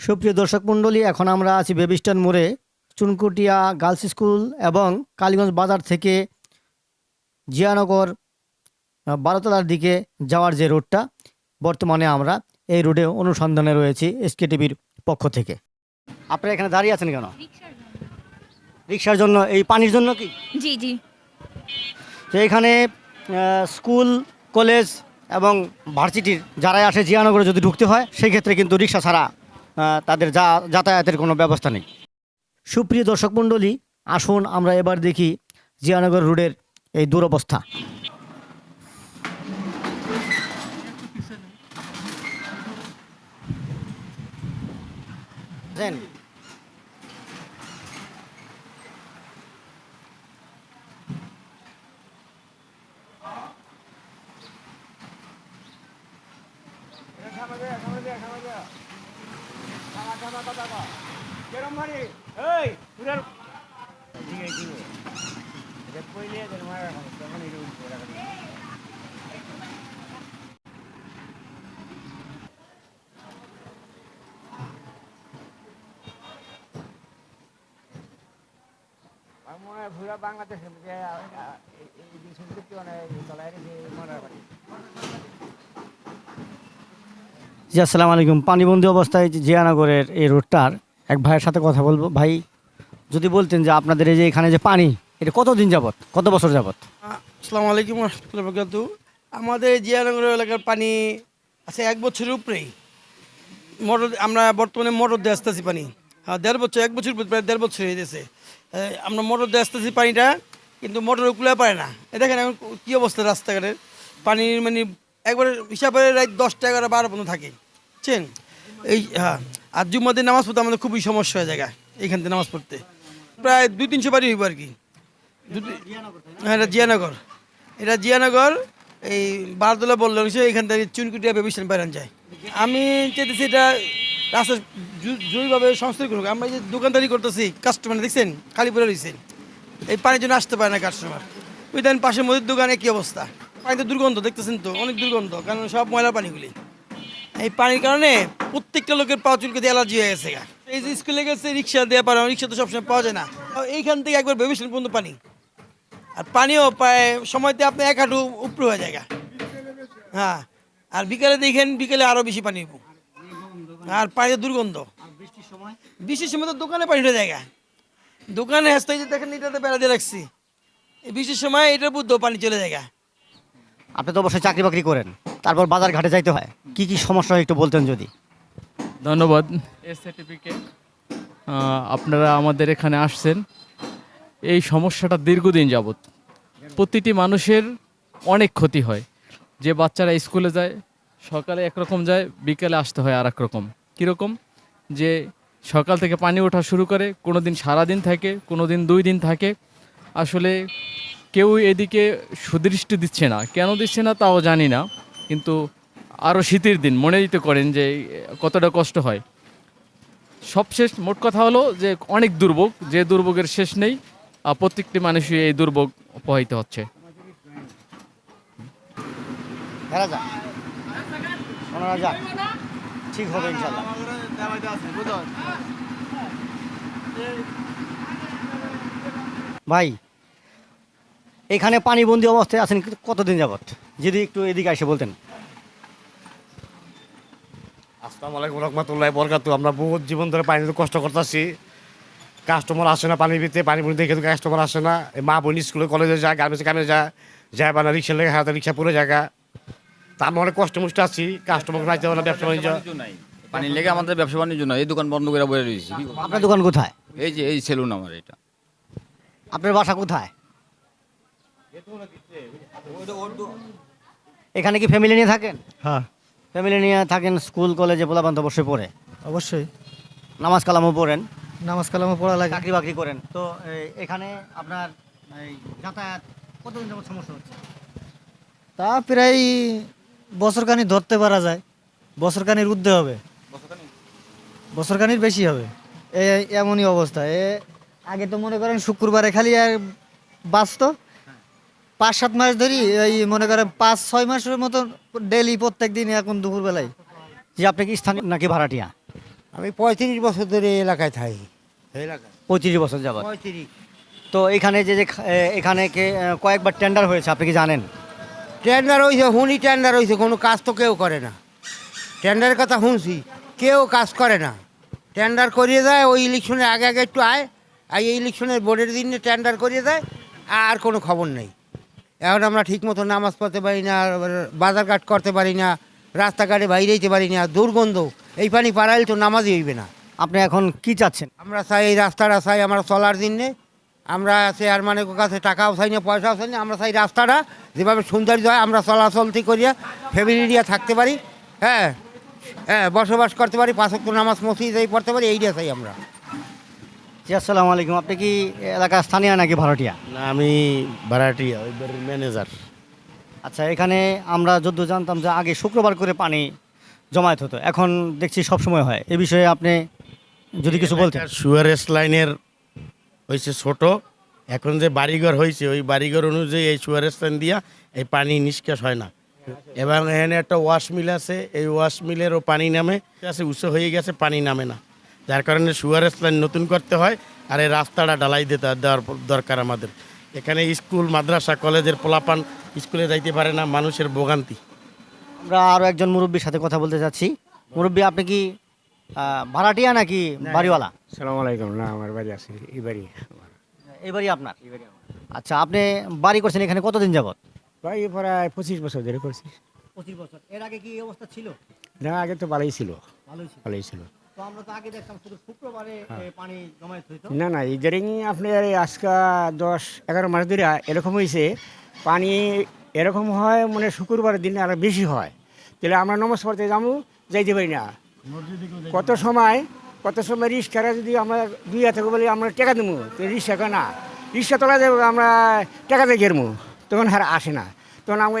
সুপ্রিয় দর্শক মণ্ডলী এখন আমরা আছি বেবিস্টান মোড়ে চুনকুটিয়া গার্লস স্কুল এবং কালীগঞ্জ বাজার থেকে জিয়ানগর বারোতলার দিকে যাওয়ার যে রোডটা বর্তমানে আমরা এই রোডে অনুসন্ধানে রয়েছি এসকে টিভির পক্ষ থেকে। আপনারা এখানে দাঁড়িয়ে আছেন কেন? রিক্সার জন্য এই পানির জন্য কি? জি জি। তো এখানে স্কুল কলেজ এবং ভার্সিটির যারাই আসে জিয়ানগরে যদি ঢুকতে হয় সেই ক্ষেত্রে কিন্তু রিক্সা ছাড়া তাদের যা যাতায়াতের কোনো ব্যবস্থা নেই। সুপ্রিয় দর্শক মণ্ডলী আসুন আমরা এবার দেখি জিয়ানগর রোডের এই দুরবস্থা। হয় পুরো বাংলাদেশের মধ্যে চলাই রেখে মনে হয় জি, আসসালামু আলাইকুম। পানিবন্দি অবস্থায় জিয়ানগরের এই রোডটার এক ভাইয়ের সাথে কথা বলব। ভাই, যদি বলতেন যে আপনাদের এই যে এখানে যে পানি, এটা কতদিন যাবত কত বছর যাবত আসসালামু আলাইকুম রহমতুল্লাহ আমাদের জিয়ানগর এলাকার পানি আছে এক বছরের উপরেই। মোটর আমরা বর্তমানে মোটর দিয়ে আসতেছি পানি। হ্যাঁ দেড় বছর, এক বছর প্রায় দেড় বছর হয়ে গেছে। আমরা মোটর দিয়ে আসতেছি পানিটা, কিন্তু মোটর কুলে পারে না। এ দেখেন এখন কী অবস্থা রাস্তাঘাটের। পানির মানে একবারে হিসাবে রাত দশটা এগারো বারো পর্যন্ত থাকে। বুঝছেন? এই হ্যাঁ আর জুম্মাদের নামাজ পড়তে আমাদের খুবই সমস্যা হয়ে জায়গা এইখান থেকে নামাজ পড়তে। প্রায় দুই, তিনশো বাড়ি হইব আর কি। হ্যাঁ এটা জিয়ানগর। এটা জিয়ানগর, এই বারদোলা বলল এখান থেকে চুনকুটিয়া বেবিস্টান বেরান যায়। আমি চাইতেছি এটা রাস্তা জরুরিভাবে সংস্কার করুক। আমরা যে দোকানদারি করতেছি কাস্টমার দেখছেন? খালি পরে রয়েছে এই পানির জন্য আসতে পারে না কাস্টমার ওই দেন পাশে মুদির দোকানে কি অবস্থা? পানিতে দুর্গন্ধ, দেখতেছেন তো? অনেক দুর্গন্ধ, কারণ সব ময়লা পানিগুলি। এই পানির কারণে প্রত্যেকটা লোকের পা চুলকে দিয়ে অ্যালার্জি হয়ে গেছে। এই যে স্কুলে গেছে, রিক্সা দেওয়া পারে রিক্সা তো সবসময় পাওয়া যায় না। এইখান থেকে একবার বেবিস্টান পর্যন্ত পানি। আর পানিও প্রায় সময়তে আপনি এক হাঁটু উপরে হয়ে যায় হ্যাঁ আর বিকালে দেখেন, বিকেলে আরও বেশি পানি আর পানিতে দুর্গন্ধ। বৃষ্টির সময় তো দোকানে পানি উঠে যায়। দোকানে হাসতে যে দেখেন, এটাতে বেড়া দিয়ে রাখছি। বৃষ্টির সময় এটার বুদ্ধ পানি চলে যায় আপনি তো অবশ্যই চাকরি বাকরি করেন। তারপর বাজার ঘাটে যাইতে হয়। কি কি সমস্যা হয় একটু বলতেন যদি। ধন্যবাদ। এসএটিপিকে আপনারা আমাদের এখানে আসছেন। এই সমস্যাটা দীর্ঘদিন যাবৎ। প্রতিটি মানুষের অনেক ক্ষতি হয়। যে বাচ্চারা স্কুলে যায় সকালে একরকম যায় বিকেলে আসতে হয় আর এক রকম। কীরকম? যে সকাল থেকে পানি ওঠা শুরু করে কোনো দিন সারাদিন থাকে কোনো দিন দুই দিন থাকে। আসলে কেউ এদিকে সুদৃষ্টি দিচ্ছে না। কেন দিচ্ছে না তাও জানি না। কিন্তু আরও শীতের দিন, মনে দিতে করেন যে কতটা কষ্ট হয়। সবশেষ মোট কথা হলো যে অনেক দুর্ভোগ, যে দুর্ভোগের শেষ নেই প্রত্যেকটি মানুষই এই দুর্ভোগ প্রবাহিত হচ্ছে। ঠিক হবে ভাই, এখানে পানিবন্দি অবস্থায় আছেন কতদিন যাবত যদি একটু এদিকে এসে বলতেন। আসসালামু আলাইকুম রহমতুল্লাহ বরকাতু আমরা বহুত জীবন ধরে পানিতে কষ্ট করতেছি। কাস্টমার আসে না পানির ভিতরে পানি বুনি দেখে তো কাস্টমার আসে না। মা বোন স্কুলে কলেজে যায় গার্মেন্টসে কামে যায় যায় বা না রিক্সা লেগে হাতে রিক্সা পড়ে জায়গা। তা আমরা অনেক কষ্ট মুষ্ট আছি কাস্টমার রাখতে পারে ব্যবসা বাণিজ্য। পানির লেগে আমাদের ব্যবসা বাণিজ্য নয় এই দোকান বন্ধ করে বয়ে রয়েছি। আপনার দোকান কোথায়? এই যে এই সেলুন আমার এটা। আপনার বাসা কোথায়? এখানে কি ফ্যামিলি নিয়ে থাকেন? হ্যাঁ। ফ্যামিলি নিয়ে থাকেন স্কুল কলেজে পোলাপান্ত অবশ্যই পড়ে? অবশ্যই। নামাজ কালামও পড়েন? নামাজ কালামও পড়া লাগে। চাকরি বাকরি করেন? তো এখানে আপনার এই যাতায়াত কতদিন যাবত সমস্যা হচ্ছে? তা প্রায় বছরখানি ধরতে পারা যায়। বছরখানির ঊর্ধ্বে হবে। বছরখানির বেশি হবে। এ এমনই অবস্থা। এ আগে তো মনে করেন শুক্রবারে খালি আর বাঁচতো পাঁচ সাত মাস ধরি এই মনে করেন পাঁচ ছয় মাসের মতো ডেলি প্রত্যেক দিন এখন দুপুরবেলায়। যে আপনি কি স্থানীয় নাকি ভাড়াটিয়া? আমি পঁয়ত্রিশ বছর ধরে এই এলাকায় থাকি। এই এলাকায়। পঁয়ত্রিশ বছর পঁয়ত্রিশ। তো এখানে যে যে এখানে কে কয়েকবার টেন্ডার হয়েছে আপনি কি জানেন? টেন্ডার হয়েছে হুনি টেন্ডার হয়েছে কোনো কাজ তো কেউ করে না। টেন্ডারের কথা শুনছি কেউ কাজ করে না। টেন্ডার করিয়ে দেয় ওই ইলেকশনের আগে আগে একটু আয় আর এই ইলেকশনের বোর্ডের দিনে টেন্ডার করিয়ে দেয় আর কোনো খবর নেই। এখন আমরা ঠিকমতো নামাজ পড়তে পারি না বাজারঘাট করতে পারি না রাস্তাঘাটে বাইরে যেতে পারি না দুর্গন্ধ। এই পানি পাড়াইলে তো নামাজই হইবে না। আপনি এখন কি চাচ্ছেন? আমরা চাই এই রাস্তাটা চাই আমরা চলার দিনে আমরা চেয়ারম্যানের কাছে টাকাও চাই না পয়সাও চাই না আমরা চাই রাস্তাটা যেভাবে সৌন্দর্য হয় আমরা চলাচলতি করিয়া ফ্যামিলি নিয়ে থাকতে পারি। হ্যাঁ হ্যাঁ বসবাস করতে পারি পাঁচক নামাজ মসজিদ এই পড়তে পারি এইটা চাই আমরা। জি আসসালামু আলাইকুম। আপনি কি এলাকার স্থানীয় নাকি ভাড়াটিয়া? না আমি ভাড়াটিয়া ওই বাড়ির ম্যানেজার। আচ্ছা এখানে আমরা যদ্দ জানতাম যে আগে শুক্রবার করে পানি জমায়েত হতো এখন দেখছি সব সময় হয়। এ বিষয়ে আপনি যদি কিছু বলতেন। সুয়ারেস লাইনের হয়েছে ছোট এখন যে বাড়িঘর হয়েছে ওই বাড়িঘর অনুযায়ী এই সুয়ারেস লাইন দিয়া এই পানি নিষ্কাশ হয় না। এবং এখানে একটা ওয়াশ মিল আছে এই ওয়াশ মিলেরও পানি নামে আছে উঁচু হয়ে গেছে পানি নামে না। যার কারণে সুয়ারেস লাইন নতুন করতে হয় আর এই রাস্তাটা ডালাই দিতে দেওয়ার দরকার আমাদের। এখানে স্কুল মাদ্রাসা কলেজের পোলাপান স্কুলে যাইতে পারে না মানুষের ভোগান্তি। আমরা আরও একজন মুরব্বীর সাথে কথা বলতে চাচ্ছি মুরব্বী আপনি কি ভাড়াটিয়া নাকি বাড়িওয়ালা? সালাম আলাইকুম। না আমার বাড়ি আছে এই বাড়ি। এই বাড়ি আপনার? আচ্ছা আপনি বাড়ি করছেন এখানে কতদিন যাবত ভাই প্রায় পঁচিশ বছর ধরে করছি। পঁচিশ বছর। এর আগে কি অবস্থা ছিল? না আগে তো ভালোই ছিল। ভালোই ছিল। ভালোই ছিল। হইতো। না না ইদারিং আপনার এই আজকা দশ এগারো মাস ধরে এরকম হয়েছে পানি এরকম হয় মানে শুক্রবারের দিনে আরও বেশি হয়। তাহলে আমরা নমাজ পড়তে যাব যাইতে পারি না। কত সময় কত সময় রিক্সারা যদি আমরা দুই হাতে বলি আমরা টাকা দেবো তো রিক্সা না। রিক্সা তোলা যাবে আমরা টাকা দিয়ে গেরমু তখন আর আসে না। তখন আমার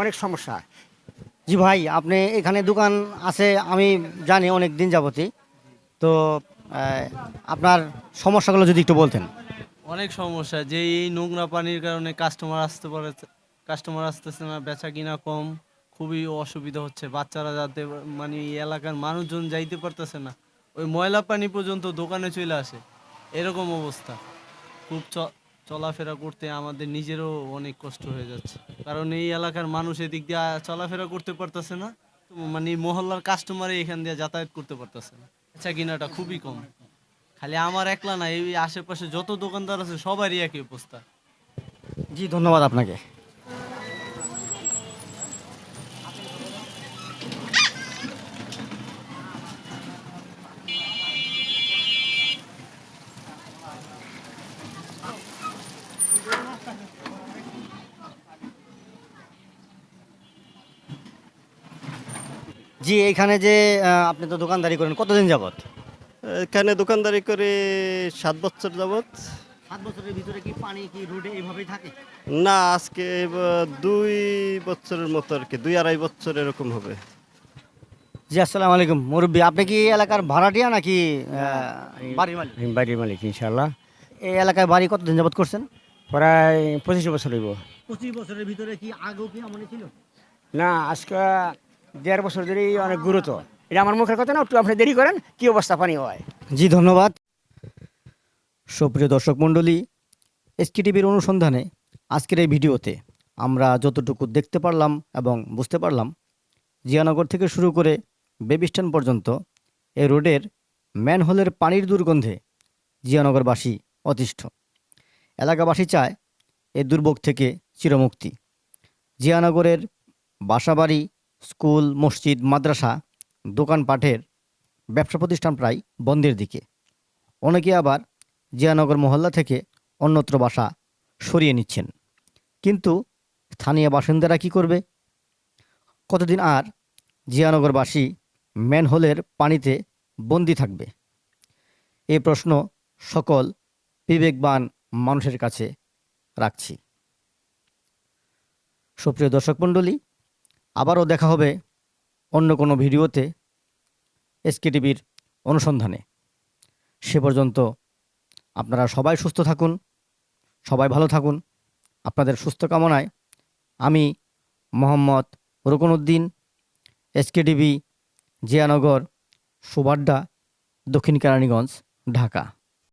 অনেক সমস্যা। জি ভাই, আপনি এখানে দোকান আছে, আমি জানি অনেক দিন যাবতই। তো আপনার সমস্যাগুলো যদি একটু বলতেন। অনেক সমস্যা যে এই নোংরা পানির কারণে কাস্টমার আসতে পারে কাস্টমার আসতেছে না, বেচা কিনা কম, খুবই অসুবিধা হচ্ছে। বাচ্চারা যাতে মানে এই এলাকার মানুষজন যাইতে পারতেছে না, ওই ময়লা পানি পর্যন্ত দোকানে চলে আসে। এরকম অবস্থা। খুব চলাফেরা করতে আমাদের নিজেরও অনেক কষ্ট হয়ে যাচ্ছে। কারণ এই এলাকার মানুষ এদিক দিয়ে চলাফেরা করতে পারতেছে না মানে মহল্লার কাস্টমারে এখান দিয়ে যাতায়াত করতে পারতেছে না। আচ্ছা কিনাটা খুবই কম। খালি আমার একলা না, এই আশেপাশে যত দোকানদার আছে সবারই একই অবস্থা। জি, ধন্যবাদ আপনাকে। জি এখানে যে আহ, আপনি তো দোকানদারি করেন কতদিন যাবত এখানে দোকানদারি করে সাত বছর যাবৎ। সাত বছরের ভিতরে কি পানি কি রোডে এইভাবেই থাকে? না আজকে দুই বছরের মতো আর কি দুই আড়াই বছর এরকম হবে। জি আসসালামু আলাইকুম। মুরব্বী আপনি কি এলাকার ভাড়াটিয়া নাকি আহ, বাড়ির মালিক? আমি বাড়ির মালিক ইনশাল্লাহ এই এলাকায় বাড়ি কতদিন যাবত করছেন? প্রায় পঁচিশ বছর হইব। পঁচিশ বছরের ভিতরে কি আগেও কি এমনই ছিল? না আজকে দেড় বছর ধরেই অনেক গুরুত্ব। এটা আমার মুখের কথা না একটু আপনি দেরি করেন, কি অবস্থা পানি হয়? জি, ধন্যবাদ। সুপ্রিয় দর্শক মণ্ডলী টিভির অনুসন্ধানে আজকের এই ভিডিওতে আমরা যতটুকু দেখতে পারলাম এবং বুঝতে পারলাম, জিয়ানগর থেকে শুরু করে বেবিস্টান পর্যন্ত এই রোডের ম্যানহোলের পানির দুর্গন্ধে জিয়ানগরবাসী অতিষ্ঠ। এলাকাবাসী চায় এ দুর্ভোগ থেকে চিরমুক্তি। জিয়ানগরের বাসাবাড়ি স্কুল, মসজিদ, মাদ্রাসা দোকানপাটের ব্যবসা প্রতিষ্ঠান প্রায় বন্ধের দিকে। অনেকে আবার জিয়ানগর মহল্লা থেকে অন্যত্র বাসা সরিয়ে নিচ্ছেন। কিন্তু স্থানীয় বাসিন্দারা কি করবে? কতদিন আর জিয়ানগরবাসী ম্যানহোলের পানিতে বন্দি থাকবে? এ প্রশ্ন সকল বিবেকবান মানুষের কাছে রাখছি। সুপ্রিয় দর্শক মণ্ডলী আবারও দেখা হবে অন্য কোনো ভিডিওতে এসকে টিভির অনুসন্ধানে। সে পর্যন্ত আপনারা সবাই সুস্থ থাকুন, সবাই ভালো থাকুন। আপনাদের সুস্থ কামনায় আমি মোহাম্মদ রুকনউদ্দিন এসকে টিভি জিয়ানগর, সুবাড্ডা, দক্ষিণ কেরানীগঞ্জ, ঢাকা।